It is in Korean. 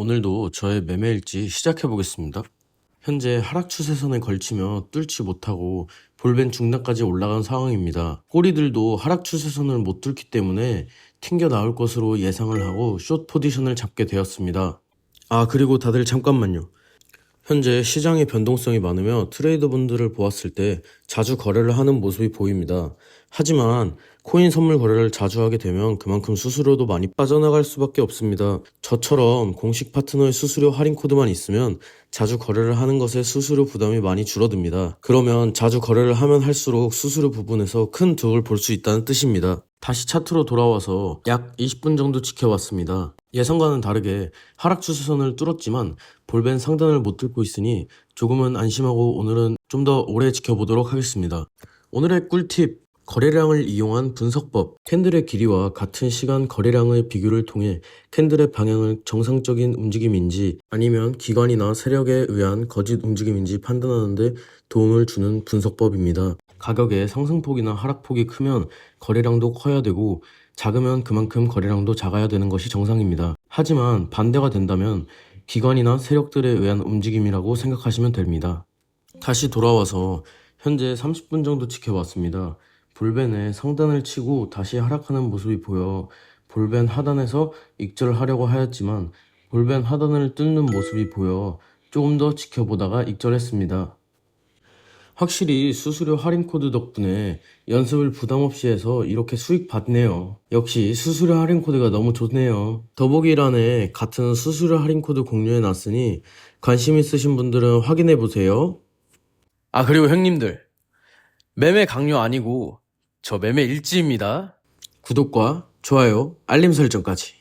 오늘도 저의 매매 일지 시작해 보겠습니다. 현재 하락 추세선에 걸치며 뚫지 못하고 볼벤 중단까지 올라간 상황입니다. 꼬리들도 하락 추세선을 못 뚫기 때문에 튕겨 나올 것으로 예상을 하고 숏 포지션을 잡게 되었습니다. 아, 그리고 다들 잠깐만요. 현재 시장의 변동성이 많으며 트레이더분들을 보았을 때 자주 거래를 하는 모습이 보입니다. 하지만 코인 선물 거래를 자주 하게 되면 그만큼 수수료도 많이 빠져나갈 수밖에 없습니다. 저처럼 공식 파트너의 수수료 할인 코드만 있으면 자주 거래를 하는 것에 수수료 부담이 많이 줄어듭니다. 그러면 자주 거래를 하면 할수록 수수료 부분에서 큰 득을 볼 수 있다는 뜻입니다. 다시 차트로 돌아와서 약 20분 정도 지켜봤습니다. 예상과는 다르게 하락 추세선을 뚫었지만 볼벤 상단을 못 뚫고 있으니 조금은 안심하고 오늘은 좀 더 오래 지켜보도록 하겠습니다. 오늘의 꿀팁 거래량을 이용한 분석법 캔들의 길이와 같은 시간 거래량의 비교를 통해 캔들의 방향을 정상적인 움직임인지 아니면 기관이나 세력에 의한 거짓 움직임인지 판단하는 데 도움을 주는 분석법입니다. 가격의 상승폭이나 하락폭이 크면 거래량도 커야 되고 작으면 그만큼 거래량도 작아야 되는 것이 정상입니다. 하지만 반대가 된다면 기관이나 세력들에 의한 움직임이라고 생각하시면 됩니다. 다시 돌아와서 현재 30분 정도 지켜봤습니다. 볼벤의 상단을 치고 다시 하락하는 모습이 보여 볼벤 하단에서 익절을 하려고 하였지만 볼벤 하단을 뚫는 모습이 보여 조금 더 지켜보다가 익절했습니다. 확실히 수수료 할인 코드 덕분에 연습을 부담 없이 해서 이렇게 수익 받네요. 역시 수수료 할인 코드가 너무 좋네요. 더보기란에 같은 수수료 할인 코드 공유해 놨으니 관심 있으신 분들은 확인해 보세요. 아, 그리고 형님들. 매매 강요 아니고 저 매매 일지입니다. 구독과 좋아요, 알림 설정까지.